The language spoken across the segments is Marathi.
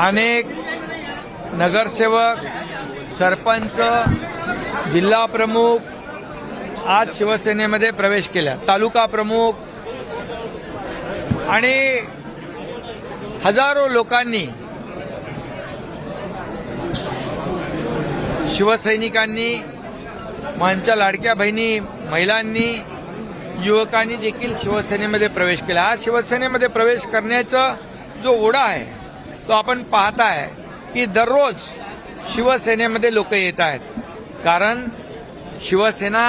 अनेक नगरसेवक सरपंच जिल्हा प्रमुख आज शिवसेनेमध्ये प्रवेश केला. तालुका प्रमुख आणि हजारो लोकांनी शिवसैनिकांनी आमच्या लाडक्या बहिणी महिलांनी युवकांनी देखील शिवसेनेमध्ये प्रवेश केला. आज शिवसेनेमध्ये प्रवेश करण्याचा जो ओढा आहे तो आपण पाहताय की दररोज शिवसेनेमध्ये लोक येत आहेत. कारण शिवसेना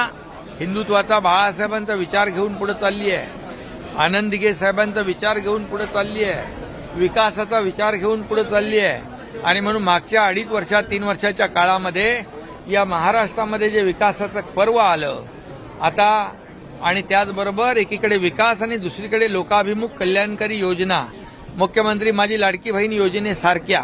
हिंदुत्वाचा बाळासाहेबांचा विचार घेऊन पुढे चालली आहे. आनंदगे साहेबांचा विचार घेऊन पुढे चालली आहे. विकासाचा विचार घेऊन पुढे चालली आहे. आणि म्हणून मागच्या अडीच वर्षात तीन वर्षाच्या काळामध्ये या महाराष्ट्रामध्ये जे विकासाचं पर्व आलं आता आणि त्याचबरोबर एकीकडे विकास आणि दुसरीकडे लोकाभिमुख कल्याणकारी योजना मुख्यमंत्री माझी लाडकी बहीण योजनेसारख्या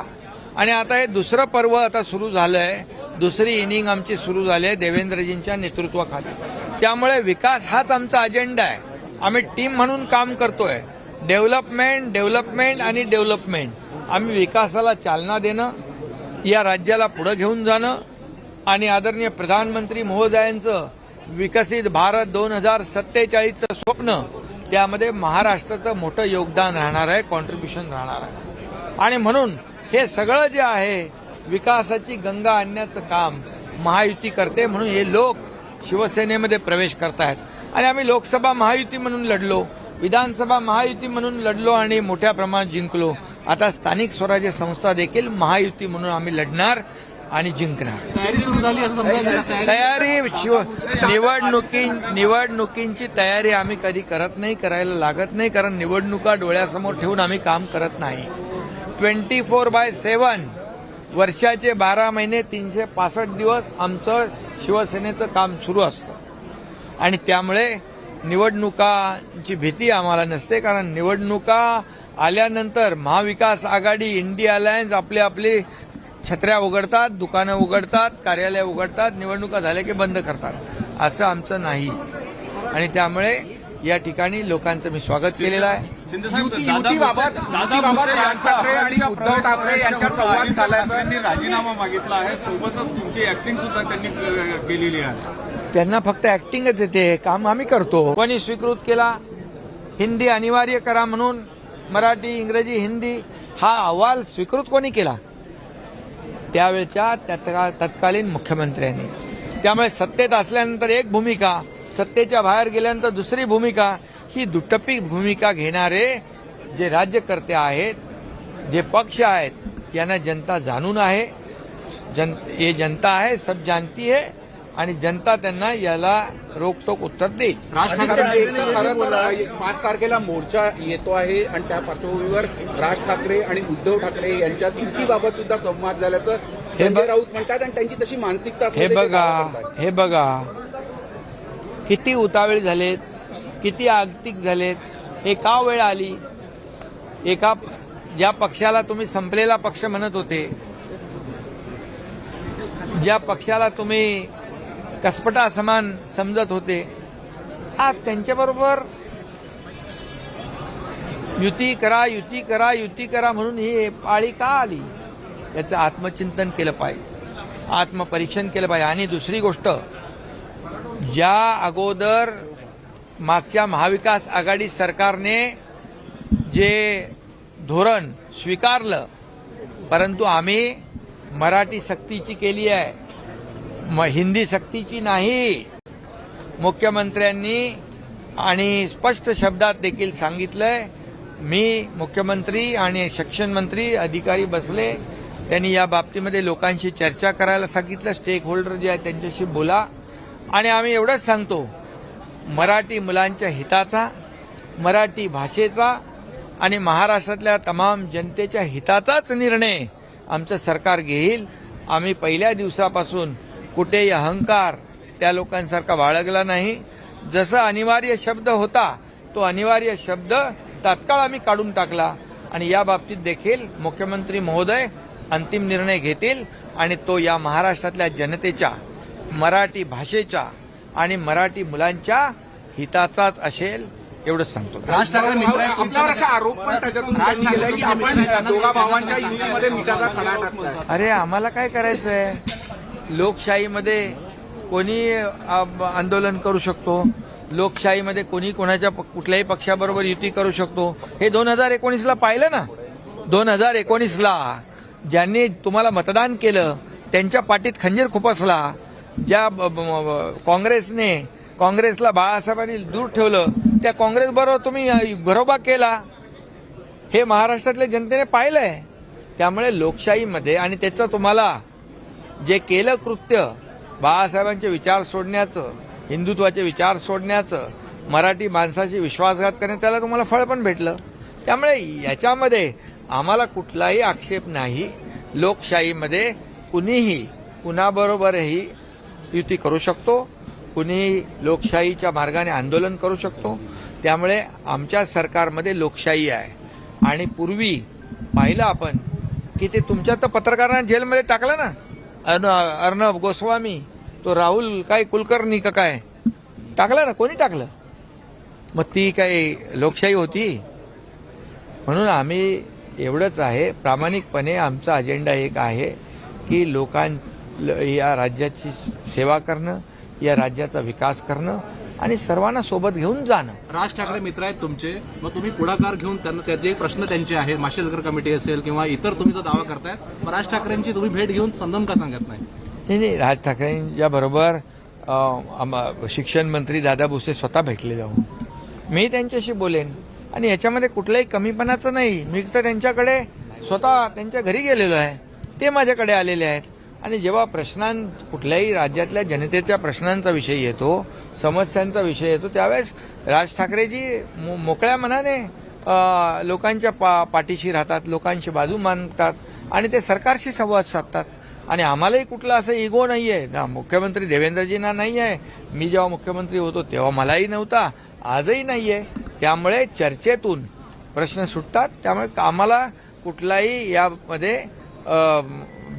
आणि आता हे दुसरं पर्व आता सुरू झालंय. दुसरी इनिंग आमची सुरू झाली आहे देवेंद्रजींच्या नेतृत्वाखाली. त्यामुळे विकास हाच आमचा अजेंडा आहे. आम्ही टीम म्हणून काम करतोय. डेव्हलपमेंट डेव्हलपमेंट आणि डेव्हलपमेंट आम्ही विकासाला चालना देणं या राज्याला पुढे घेऊन जाणं आणि आदरणीय प्रधानमंत्री महोदयांचं विकसित भारत दोन हजार सत्तेचाळीसचं स्वप्न त्यामध्ये महाराष्ट्राचं मोठं योगदान राहणार आहे कॉन्ट्रीब्युशन राहणार आहे. आणि म्हणून हे सगळं जे आहे विकासाची गंगा आणण्याचं काम महायुती करते म्हणून हे लोक शिवसेनेमध्ये प्रवेश करतायत. आणि आम्ही लोकसभा महायुती म्हणून लढलो विधानसभा महायुती म्हणून लढलो आणि मोठ्या प्रमाणात जिंकलो. आता स्थानिक स्वराज्य संस्था देखील महायुती म्हणून आम्ही लढणार. आणि जिंकणार. तयारी निवडणुकी निवडणुकींची तयारी आम्ही कधी करत नाही करायला लागत नाही कारण निवडणुका डोळ्यासमोर ठेवून आम्ही काम करत नाही. ट्वेंटी फोर बाय सेवन वर्षाचे बारा महिने तीनशे पासष्ट दिवस आमचं शिवसेनेचं काम सुरू असतं. आणि त्यामुळे निवडणुकांची भीती आम्हाला नसते कारण निवडणुका आल्यानंतर महाविकास आघाडी इंडिया अलायन्स आपले आपले छत्र्या उघडतात दुकानं उघडतात कार्यालय उघडतात निवडणुका झाल्या की बंद करतात. असं आमचं नाही. आणि त्यामुळे या ठिकाणी लोकांचं मी स्वागत केलेलं आहे. युती युतीबाबत युतीबाबत राज ठाकरे आणि उद्धव ठाकरे यांच्यात संवाद झाल्याचं त्यांनी राजीनामा मागितला आहे. सोबतच तुमची ऍक्टिंग सुद्धा त्यांनी केलेली आहे. त्यांना फक्त ऍक्टिंगच येते काम आम्ही करतो. कोणी स्वीकृत केला? हिंदी अनिवार्य करा म्हणून मराठी इंग्रजी हिंदी हा अहवाल स्वीकृत कोणी केला? त्यावेळच्या तत्का- तत्कालीन मुख्यमंत्र्यांनी. त्यामुळे सत्तेत असल्यानंतर एक भूमिका सत्तेच्या बाहेर गेल्यानंतर दुसरी भूमिका ही दुटप्पी भूमिका घेणारे जे राज्यकर्ते आहेत जे पक्ष आहेत यांना जनता जाणून आहे. जन ये जनता आहे सब जानती है. आणि जनता त्यांना याला रोकटोक उत्तर देईल. राज ठाकरे पाच तारखेला मोर्चा येतो आहे आणि त्या पार्श्वभूमीवर राज ठाकरे आणि उद्धव ठाकरे यांच्यात युतीबाबत सुद्धा संवाद झाल्याचं संजय बघ- राऊत म्हणतात आणि त्यांची तशी मानसिकता हे बघा. हे बघा. किती उतावळी झालेत किती आगतिक झालेत. हे का वेळ आली? एका ज्या पक्षाला तुम्ही संपलेला पक्ष म्हणत होते ज्या पक्षाला तुम्ही कसपटा समान समजत होते. आज त्यांच्याबरोबर युती करा युती करा युती करा म्हणून ही पाळी का आली? याचं आत्मचिंतन केलं पाहिजे. आत्मपरीक्षण केलं पाहिजे. आणि दुसरी गोष्ट ज्या अगोदर मागच्या महाविकास आघाडी सरकारने जे धोरण स्वीकारलं परंतु आम्ही मराठी सक्तीची केली आहे म हिंदी सक्तीची नाही. मुख्यमंत्र्यांनी आणि स्पष्ट शब्दात देखील सांगितलंय मी मुख्यमंत्री आणि शिक्षण मंत्री अधिकारी बसले. त्यांनी या बाबतीमध्ये लोकांशी चर्चा करायला सांगितलं. स्टेक होल्डर जे आहेत त्यांच्याशी बोला. आणि आम्ही एवढंच सांगतो मराठी मुलांच्या हिताचा मराठी भाषेचा आणि महाराष्ट्रातल्या तमाम जनतेच्या हिताचाच निर्णय आमचं सरकार घेईल. आम्ही पहिल्या दिवसापासून कुठेही अहंकार त्या लोकांसारखा बाळगला नाही. जसं अनिवार्य शब्द होता तो अनिवार्य शब्द तात्काळ आम्ही काढून टाकला. आणि या बाबतीत देखील मुख्यमंत्री महोदय अंतिम निर्णय घेतील आणि तो या महाराष्ट्रातल्या जनतेच्या मराठी भाषेच्या आणि मराठी मुलांच्या हिताचाच असेल एवढंच सांगतो. राज ठाकरे मित्र आहेत आपल्यावर असा आरोप पण त्याच्यातून राज त्यांनी केलाय की ठाकरे आपण मित्र आहेत, दोघा त्यांना भावांच्या सांगा. युतीमध्ये मिठाचा खडा टाकताय. अरे आम्हाला काय करायचं आहे लोकशाहीमध्ये कोणी आंदोलन करू शकतो लोकशाहीमध्ये कोणी कोणाच्या प- कुठल्याही पक्षाबरोबर युती करू शकतो हे दोन हजार एकोणीसला पाहिलं ना? दोन हजार एकोणीसला ज्यांनी तुम्हाला मतदान केलं त्यांच्या पाठीत खंजीर खुपसला ज्या काँग्रेसने काँग्रेसला बाळासाहेबांनी दूर ठेवलं त्या काँग्रेसबरोबर तुम्ही घरोबा केला. हे महाराष्ट्रातल्या जनतेने पाहिलंय. त्यामुळे लोकशाहीमध्ये आणि त्याचं तुम्हाला जे केलं कृत्य बाळासाहेबांचे विचार सोडण्याचं हिंदुत्वाचे विचार सोडण्याचं मराठी माणसाशी विश्वासघात करणे त्याला तुम्हाला फळ पण भेटलं. त्यामुळे याच्यामध्ये आम्हाला कुठलाही आक्षेप नाही. लोकशाहीमध्ये कुणीही कुणाबरोबरही युती करू शकतो. कुणीही लोकशाहीच्या मार्गाने आंदोलन करू शकतो. त्यामुळे आमच्या सरकारमध्ये लोकशाही आहे. आणि पूर्वी पाहिलं आपण की ते तुमच्या तर पत्रकारांना जेलमध्ये टाकलं ना. अर्णब गोस्वामी तो राहुल काय कुलकर्णी का काय? टाकलं ना? कोणी टाकलं? मग ती काही लोकशाही होती. म्हणून आम्ही एवढंच आहे. प्रामाणिकपणे आमचा अजेंडा एक आहे की लोकां ल- या राज्याची सेवा करणं या राज्याचा विकास करणं आणि सर्वांना सोबत घेऊन जाणं. राज ठाकरे मित्र आहेत तुमचे. मग तुम्ही पुढाकार घेऊन त्यांना त्याचे प्रश्न त्यांचे आहेत माशेलकर कमिटी असेल किंवा इतर तुम्ही जो दावा करतायत राज ठाकरेंची तुम्ही भेट घेऊन समजावून का सांगत नाही? नाही नाही राज ठाकरेंच्या बरोबर शिक्षण मंत्री दादा भुसे स्वतः भेटले जाऊन. मी त्यांच्याशी बोलेन. आणि याच्यामध्ये कुठल्याही कमीपणाचं नाही. मी तर त्यांच्याकडे स्वतः त्यांच्या घरी गेलेलो आहे. ते माझ्याकडे आलेले आहेत. आणि जेव्हा प्रश्नां कुठल्याही राज्यातल्या जनतेच्या प्रश्नांचा विषय येतो समस्यांचा विषय येतो त्यावेळेस राज ठाकरेजी मो- मोकळ्या मनाने लोकांच्या पा पाठीशी राहतात लोकांची बाजू मानतात आणि ते सरकारशी संवाद साधतात. आणि आम्हालाही कुठला असं इगो नाही आहे ना मुख्यमंत्री देवेंद्रजींना नाही आहे मी जेव्हा मुख्यमंत्री होतो तेव्हा मलाही नव्हता. आजही नाही आहे त्यामुळे चर्चेतून प्रश्न सुटतात. त्यामुळे आम्हाला कुठलाही यामध्ये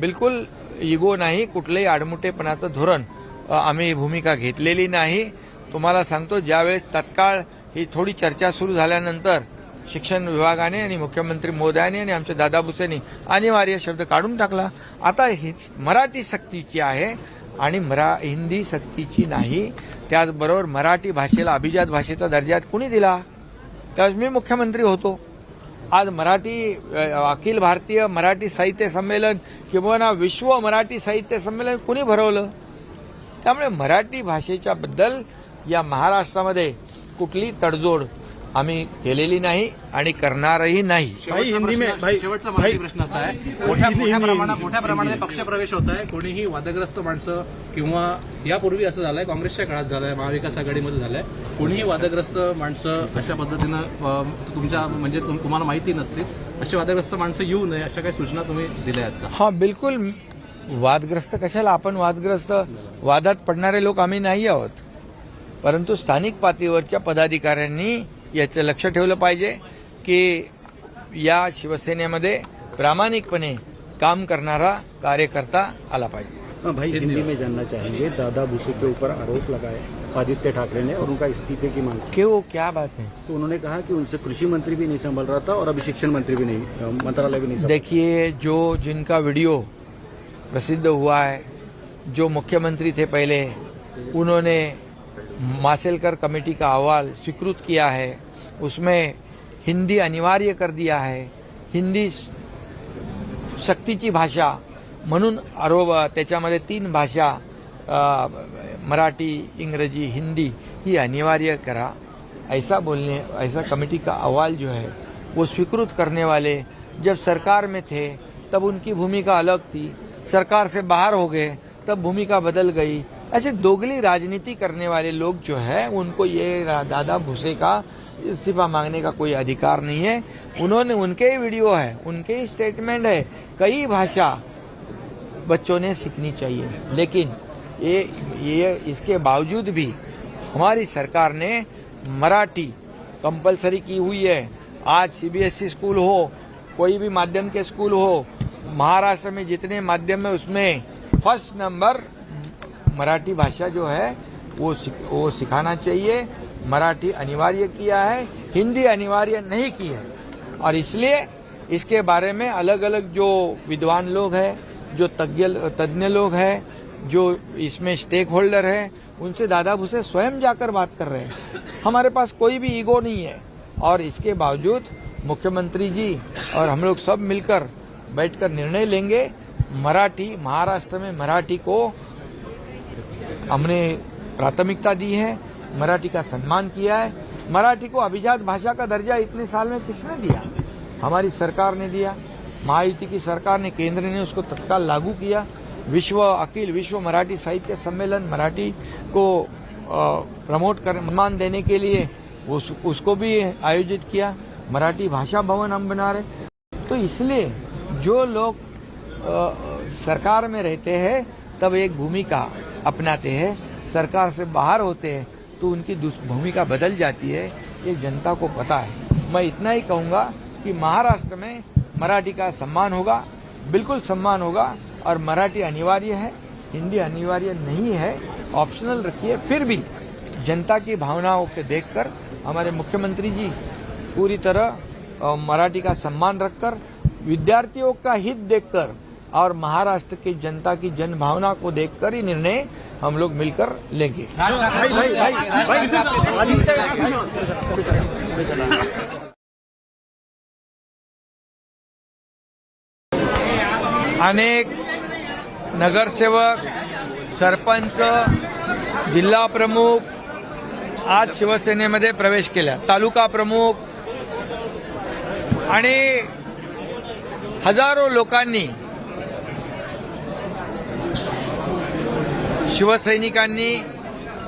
बिलकुल इगो नाही कुठलंही आडमुटेपणाचं धोरण आम्ही भूमिका घेतलेली नाही. तुम्हाला सांगतो ज्यावेळेस तत्काळ ही थोडी चर्चा सुरू झाल्यानंतर शिक्षण विभागाने आणि मुख्यमंत्री मोदयाने आणि आमच्या दादा भुसेनी अनिवार्य शब्द काढून टाकला. आता ही मराठी सक्तीची आहे आणि मरा हिंदी सक्तीची नाही. त्याचबरोबर मराठी भाषेला अभिजात भाषेचा दर्जा कुणी दिला? त्यावेळेस मी मुख्यमंत्री होतो. आज मराठी अखिल भारतीय मराठी साहित्य संमेलन किंवा विश्व मराठी साहित्य संमेलन कुणी भरवलं? त्यामुळे मराठी भाषेच्या बद्दल या महाराष्ट्रामध्ये कुठली तडजोड आम्ही केलेली नाही आणि करणारही नाही. शेवटचा हिंदी में- प्रश्न- भाई- शेवटचा भाई- मराठी प्रश्न असा आहे. मोठ्या मोठ्या प्रमाणात मोठ्या प्रमाणात पक्षप्रवेश होत आहे. कोणीही वादग्रस्त माणसं किंवा यापूर्वी असं झालंय काँग्रेसच्या काळात झालंय महाविकास आघाडीमध्ये झालंय कोणीही वादग्रस्त माणसं अशा पद्धतीनं तुमच्या म्हणजे तुम- तुम्हाला माहिती नसतील अशी वादग्रस्त माणसं येऊ नये अशा काही सूचना तुम्ही दिल्या आहेत का? हा बिलकुल. वादग्रस्त कशाला? आपण वादग्रस्त वादात पडणारे लोक आम्ही नाही आहोत. परंतु स्थानिक पातळीवरच्या पदाधिकाऱ्यांनी याचं लक्ष ठेवलं पाहिजे की या शिवसेनेमध्ये प्रामाणिकपणे काम करणारा कार्यकर्ता आला पाहिजे. हाँ, भाई हिंदी में जानना चाहेंगे दादा भूसे के ऊपर आरोप लगाए आदित्य ठाकरे ने और उनका इस्तीफे की मांग की। क्यों? क्या बात है? तो उन्होंने कहा कि उनसे कृषी मंत्री भी नहीं संभल रहा था और अभी शिक्षण मंत्री भी नहीं मंत्रालय भी नहीं देखिए जो जिनका वीडियो प्रसिद्ध हुआ है जो मुख्यमंत्री थे पहले उन्होंने मासेलकर कमेटी का अहवाल स्वीकृत किया है। उसमें हिंदी अनिवार्य कर दिया है। हिंदी सक्तीची भाषा म्हणून आरोप त्याच्यामध्ये तीन भाषा मराठी इंग्रजी हिंदी ही अनिवार्य करा. ऐसा बोलने ऐसा कमेटी का अहवाल जो है वो स्वीकृत करने वाले जब सरकार में थे तब उनकी भूमिका अलग थी। सरकार से बाहर हो गए तब भूमिका बदल गई। ऐसे दोगली राजनीति करने वाले लोग जो है उनको ये दादा भूसे का इस्तीफा मांगने का कोई अधिकार नहीं है। उन्होंने, उनके ही वीडियो है, उनके ही स्टेटमेंट है। कई भाषा बच्चों ने सीखनी चाहिए। लेकिन ये ये, इसके बावजूद भी हमारी सरकार ने मराठी कंपलसरी की हुई है। आज सीबीएसई स्कूल हो, कोई भी माध्यम के स्कूल हो, महाराष्ट्र में जितने माध्यम है, उसमें फ़र्स्ट नंबर मराठी भाषा जो है, वो वो सिखाना चाहिए। मराठी अनिवार्य किया है, हिंदी अनिवार्य नहीं की है। और इसलिए इसके बारे में अलग अलग जो विद्वान लोग हैं, जो तज्ञ तज्ञ लोग हैं, जो इसमें स्टेक होल्डर है, उनसे दादा भूसे स्वयं जाकर बात कर रहे हैं। हमारे पास कोई भी ईगो नहीं है। और इसके बावजूद मुख्यमंत्री जी और हम लोग सब मिलकर बैठकर निर्णय लेंगे, मराठी, महाराष्ट्र में मराठी को हमने प्राथमिकता दी है मराठी का सम्मान किया है। मराठी को अभिजात भाषा का दर्जा इतने साल में किसने दिया? हमारी सरकार ने दिया। महायुति की सरकार ने केंद्र ने उसको तत्काल लागू किया। विश्व अखिल विश्व मराठी साहित्य सम्मेलन मराठी को प्रमोट कर सम्मान देने के लिए उस, उसको भी आयोजित किया। मराठी भाषा भवन हम बना रहे तो इसलिए जो लोग सरकार में रहते हैं तब एक भूमिका अपनाते हैं। सरकार से बाहर होते हैं। तो उनकी भूमिका बदल जाती है, ये जनता को पता है। मैं इतना ही कहूँगा कि महाराष्ट्र में मराठी का सम्मान होगा, बिल्कुल सम्मान होगा, और मराठी अनिवार्य है, हिंदी अनिवार्य नहीं है, ऑप्शनल रखिए, फिर भी जनता की भावनाओं को देखकर, हमारे मुख्यमंत्री जी पूरी तरह मराठी का सम्मान रखकर, विद्यार्थियों का हित देखकर और महाराष्ट्र की जनता की जन भावना को देखकर ही निर्णय हम लोग मिलकर लेंगे। अनेक नगरसेवक सरपंच जिल्हा प्रमुख आज शिवसेनेमध्ये प्रवेश केला. तालुका प्रमुख आणि हजारो लोकांनी शिवसैनिकांनी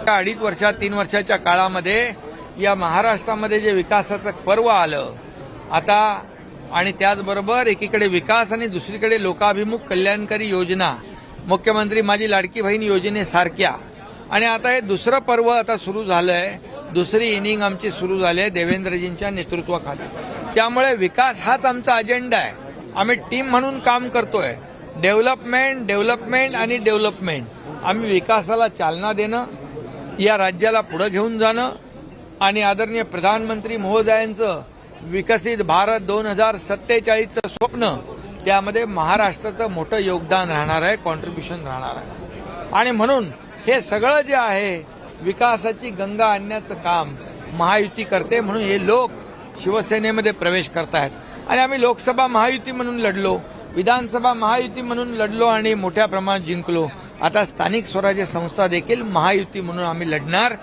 अडीच वर्षात तीन वर्षाच्या काळामध्ये या महाराष्ट्रामध्ये जे विकासाचं पर्व आलं आता आणि त्याचबरोबर एकीकडे विकास आणि दुसरीकडे लोकाभिमुख कल्याणकारी योजना मुख्यमंत्री माझी लाडकी बहीण योजनेसारख्या. आणि आता हे दुसरं पर्व आता सुरू झालंय दुसरी इनिंग आमची सुरू झाली आहे देवेंद्रजींच्या नेतृत्वाखाली. त्यामुळे विकास हाच आमचा अजेंडा आहे. आम्ही टीम म्हणून काम करतोय. डेव्हलपमेंट डेव्हलपमेंट आणि डेव्हलपमेंट. आम्ही विकासाला चालना देणं या राज्याला पुढं घेऊन जाणं आणि आदरणीय प्रधानमंत्री महोदयांचं विकसित भारत दोन हजार सत्तेचाळीसचं स्वप्न त्यामध्ये महाराष्ट्राचं मोठं योगदान राहणार आहे कॉन्ट्रीब्युशन राहणार आहे. आणि म्हणून हे सगळं जे आहे विकासाची गंगा आणण्याचं काम महायुती करते म्हणून हे लोक शिवसेनेमध्ये प्रवेश करतायत. आणि आम्ही लोकसभा महायुती म्हणून लढलो विधानसभा महायुती म्हणून लढलो आणि मोठ्या प्रमाणात जिंकलो. आता स्थानिक स्वराज्य संस्था देखील महायुती म्हणून आम्ही लढणार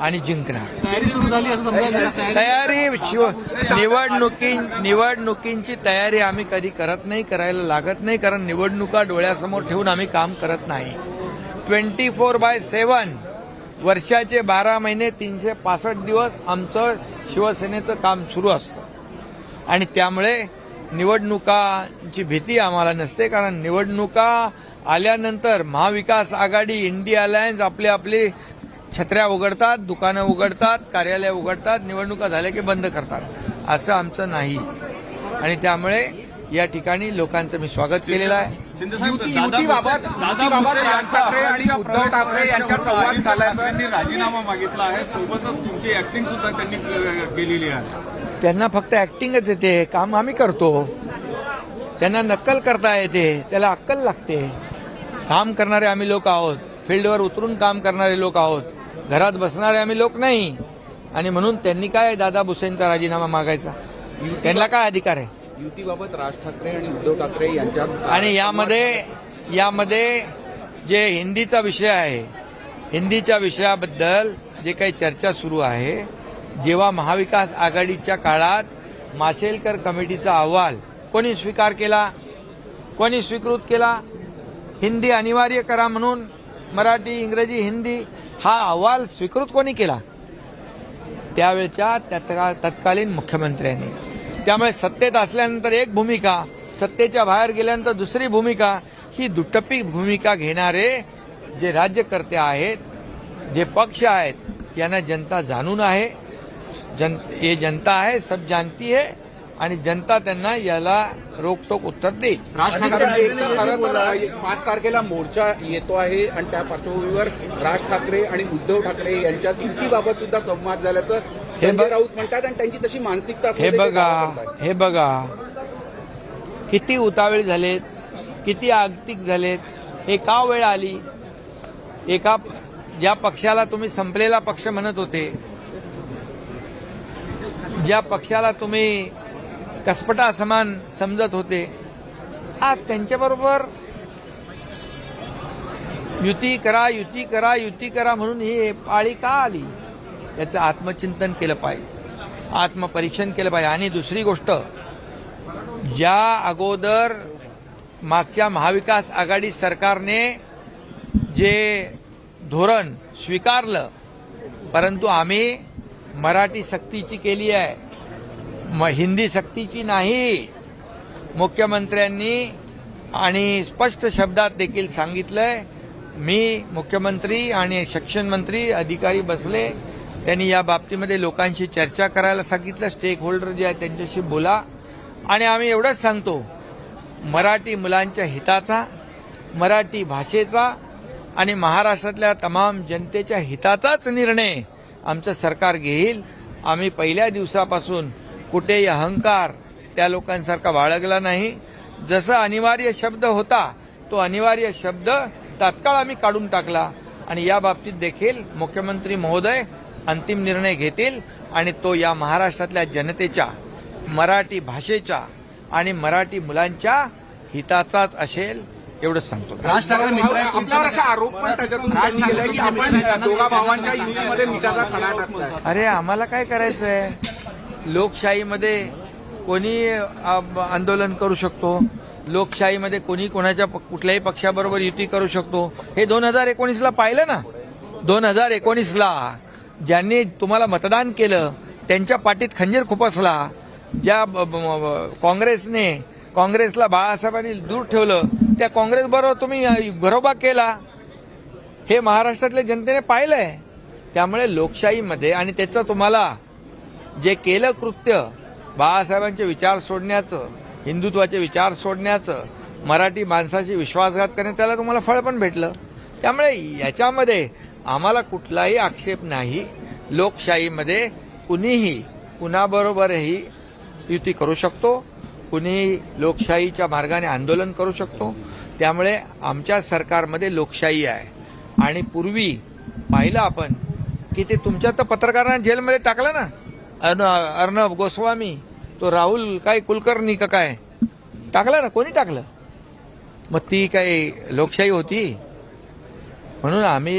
आणि जिंकणार. तयारी सुरू झाली असं समजायचं का? तयारी शिव निवडणुकी निवडणुकींची तयारी आम्ही कधी करत नाही करायला लागत नाही कारण निवडणुका डोळ्यासमोर ठेवून आम्ही काम करत नाही. ट्वेंटी फोर बाय सेवन वर्षाचे बारा महिने तीनशे पासष्ट दिवस आमचं शिवसेनेचं काम सुरू असतं. आणि त्यामुळे निवडणुकांची भीती आम्हाला नसते कारण निवडणुका आल्यानंतर महाविकास आघाडी इंडिया अलायन्स आपले आपले छत्र्या उघडतात दुकानं उघडतात कार्यालय उघडतात निवडणुका झाल्या की बंद करतात. असं आमचं नाही. आणि त्यामुळे या ठिकाणी लोकांचं मी स्वागत केलेलं आहे. युतीबाबत राज ठाकरे आणि उद्धव ठाकरे यांच्यात संवाद झाल्याचं ठाकरेंनी राजीनामा मागितला आहे. सोबतच तुमची ऍक्टिंग सुद्धा त्यांनी केलेली आहे. त्यांना फक्त ऍक्टिंगच येते. काम आम्ही करतो. त्यांना नक्कल करता येते. त्याला अक्कल लागते. काम करणारे आम्ही लोक आहोत. फील्डवर उतरून काम करणारे लोक आहोत. घरात बसणारे आम्ही लोक नाही. आणि म्हणून त्यांनी काय दादा भुसेंचा राजीनामा मागायचा? त्यांना काय अधिकार आहे? युतीबाबत राज ठाकरे आणि उद्धव ठाकरे यांच्यात आणि यामध्ये यामध्ये जे हिंदीचा विषय आहे हिंदीच्या विषयाबद्दल जे काही चर्चा सुरू आहे जेव्हा महाविकास आघाडीच्या काळात माशेलकर कमिटीचा अहवाल कोणी स्वीकार केला? कोणी स्वीकृत केला? हिंदी अनिवार्य करा म्हणून मराठी इंग्रजी हिंदी हा अहवाल स्वीकृत कोणी केला? त्यावेळच्या तत्का- तत्कालीन मुख्यमंत्र्यांनी. त्यामुळे सत्तेत असल्यानंतर एक भूमिका सत्तेच्या बाहेर गेल्यानंतर दुसरी भूमिका ही दुटप्पी भूमिका घेणारे जे राज्यकर्ते आहेत जे पक्ष आहेत यांना जनता जाणून आहे. जन ये जनता आहे सब जानती है. आणि जनता त्यांना याला रोकटोक उत्तर देईल. राज ठाकरे पाच तारखेला मोर्चा येतो आहे आणि त्या पार्श्वभूमीवर राज ठाकरे आणि उद्धव ठाकरे यांच्यात युतीबाबत सुद्धा संवाद झाल्याचं संजय बघ- राऊत म्हणतात आणि त्यांची तशी मानसिकता हे बघा. हे बघा. किती उतावीळ झालेत किती आगतिक झालेत हे का वेळ आली? एका ज्या पक्षाला तुम्ही संपलेला पक्ष म्हणत होते ज्या पक्षाला तुम्ही कसपटा समान समजत होते. आज त्यांच्याबरोबर युती करा युती करा युती करा म्हणून ही पाळी का आली? याचं आत्मचिंतन केलं पाहिजे. आत्मपरीक्षण केलं पाहिजे. आणि दुसरी गोष्ट ज्या अगोदर मागच्या महाविकास आघाडी सरकारने जे धोरण स्वीकारलं परंतु आम्ही मराठी सक्तीची केली आहे म हिंदी सक्तीची नाही. मुख्यमंत्र्यांनी आणि स्पष्ट शब्दात देखील सांगितलंय मी मुख्यमंत्री आणि शिक्षण मंत्री अधिकारी बसले. त्यांनी या बाबतीमध्ये लोकांशी चर्चा करायला सांगितलं. स्टेक होल्डर जे आहेत त्यांच्याशी बोला. आणि आम्ही एवढंच सांगतो मराठी मुलांच्या हिताचा मराठी भाषेचा आणि महाराष्ट्रातल्या तमाम जनतेच्या हिताचाच निर्णय आमचं सरकार घेईल. आम्ही पहिल्या दिवसापासून कुठेही अहंकार त्या लोकांसारखा बाळगला नाही. जसा अनिवार्य शब्द होता तो अनिवार्य शब्द तात्काळ आम्ही काढून टाकला. आणि या बाबतीत देखील मुख्यमंत्री महोदय अंतिम निर्णय घेतील आणि तो या महाराष्ट्रातल्या जनतेच्या मराठी भाषेच्या आणि मराठी मुलांच्या हिताचाच असेल एवढंच सांगतो. राज ठाकरे मित्र आहेत आपल्यावर असा आरोप पण त्याच्यातून राज त्यांनी केलाय की ठाकरे आपण मित्र आहेत, दोघा त्यांना भावांच्या सांगा- युतीमध्ये मिठाचा खडा टाकलाय अरे आम्हाला काय करायचंय? लोकशाहीमध्ये कोणी आंदोलन करू शकतो? लोकशाहीमध्ये कोणी कोणाच्या प- कुठल्याही पक्षाबरोबर युती करू शकतो? हे दोन हजार एकोणीसला पाहिलं ना? दोन हजार एकोणीसला ज्यांनी तुम्हाला मतदान केलं त्यांच्या पाठीत खंजीर खुपसला ज्या काँग्रेसने काँग्रेसला बाळासाहेबांनी दूर ठेवलं त्या काँग्रेसबरोबर तुम्ही घरोबा केला. हे महाराष्ट्रातल्या जनतेने पाहिलंय. त्यामुळे लोकशाहीमध्ये आणि त्याचं तुम्हाला जे केलं कृत्य बाळासाहेबांचे विचार सोडण्याचं हिंदुत्वाचे विचार सोडण्याचं मराठी माणसाशी विश्वासघात करणे त्याला तुम्हाला फळ पण भेटलं. त्यामुळे याच्यामध्ये आम्हाला कुठलाही आक्षेप नाही. लोकशाहीमध्ये कुणीही कुणाबरोबरही युती करू शकतो. कुणीही लोकशाहीच्या मार्गाने आंदोलन करू शकतो. त्यामुळे आमच्या सरकारमध्ये लोकशाही आहे. आणि पूर्वी पाहिलं आपण की ते तुमच्या तर पत्रकारांना जेलमध्ये टाकलं ना. अर्न अर्णब गोस्वामी तो राहुल काय कुलकर्णी का काय? टाकलं ना कोणी टाकलं? मग ती काही लोकशाही होती? म्हणून आम्ही